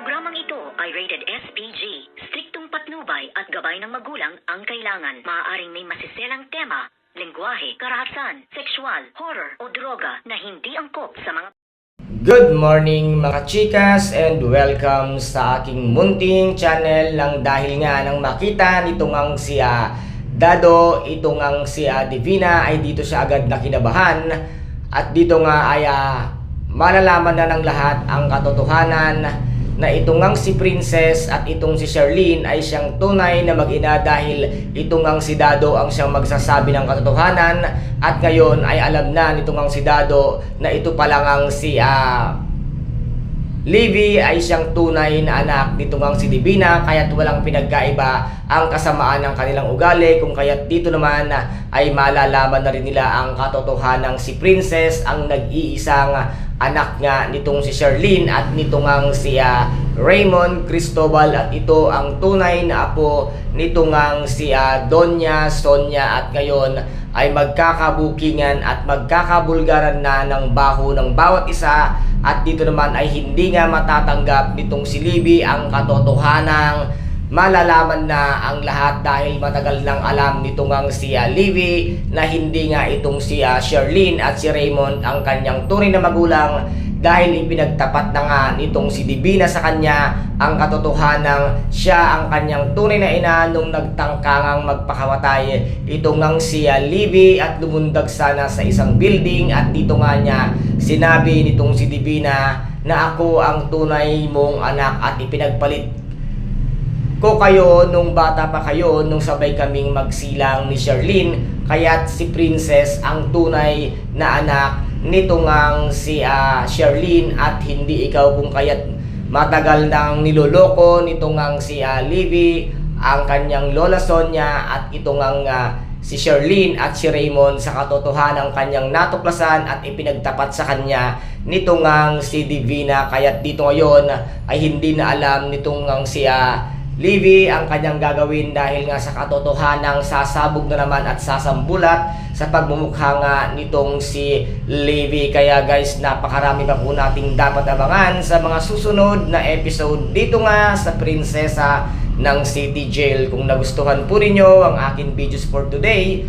Programang ito ay rated SPG. Striktong patnubay at gabay ng magulang ang kailangan. Maaaring may masiselang tema, lengguwahe, karahasan, sexual, horror o droga na hindi angkop sa mga Good morning mga chikas and welcome sa aking munting channel lang dahil nga nang makita nitong ang si ah, Dado, itong ang si ah, Divina ay dito siya agad nakinabahan at dito nga ay ah, malalaman na ng lahat ang katotohanan na itong ang si Princess at itong si Charlene ay siyang tunay na mag-ina dahil itong ang si Dado ang siyang magsasabi ng katotohanan. At ngayon ay alam na nitong ang si Dado na ito pa lang ang si ah, Livy ay siyang tunay na anak nitong ang si Divina kaya't walang pinagkaiba ang kasamaan ng kanilang ugali kung kaya't dito naman ay malalaman na rin nila ang katotohanan si Princess ang nag-iisang anak nga nitong si Charlene at nitong ang si ah, Raymond Cristobal at ito ang tunay na apo nitong ang si ah, Donya Sonia at ngayon ay magkakabukingan at magkakabulgaran na ng baho ng bawat isa at dito naman ay hindi nga matatanggap nitong si Libby ang katotohanang malalaman na ang lahat dahil matagal nang alam nitong ang si ah, Libby na hindi nga itong si ah, Charlene at si Raymond ang kanyang tunay na magulang dahil ipinagtapat na nga nitong si Divina sa kanya ang katotohanang siya ang kanyang tunay na ina nung nagtangkangang magpakawatay. Itong ngang si Libby at lumundag sana sa isang building. At dito nga niya sinabi nitong si Divina na ako ang tunay mong anak at ipinagpalit ko kayo nung bata pa kayo nung sabay kaming magsilang ni Charlene kaya't si Princess ang tunay na anak nito ngang si ah, Charlene at hindi ikaw kung kaya't matagal nang niloloko nito ngang si ah, Livy ang kanyang lola Sonia at ito ngang ah, si Charlene at si Raymond sa katotohanan ng kanyang natuklasan at ipinagtapat sa kanya nito ngang si Divina. Kaya't dito ngayon ay hindi na alam nitong ngang si ah, Livy ang kanyang gagawin dahil nga sa katotohanang sasabog na naman at sasambulat sa pagmumukha nga nitong si Livy. Kaya guys, napakarami pa po nating dapat abangan sa mga susunod na episode dito nga sa Prinsesa ng City Jail. Kung nagustuhan po ninyo ang aking videos for today,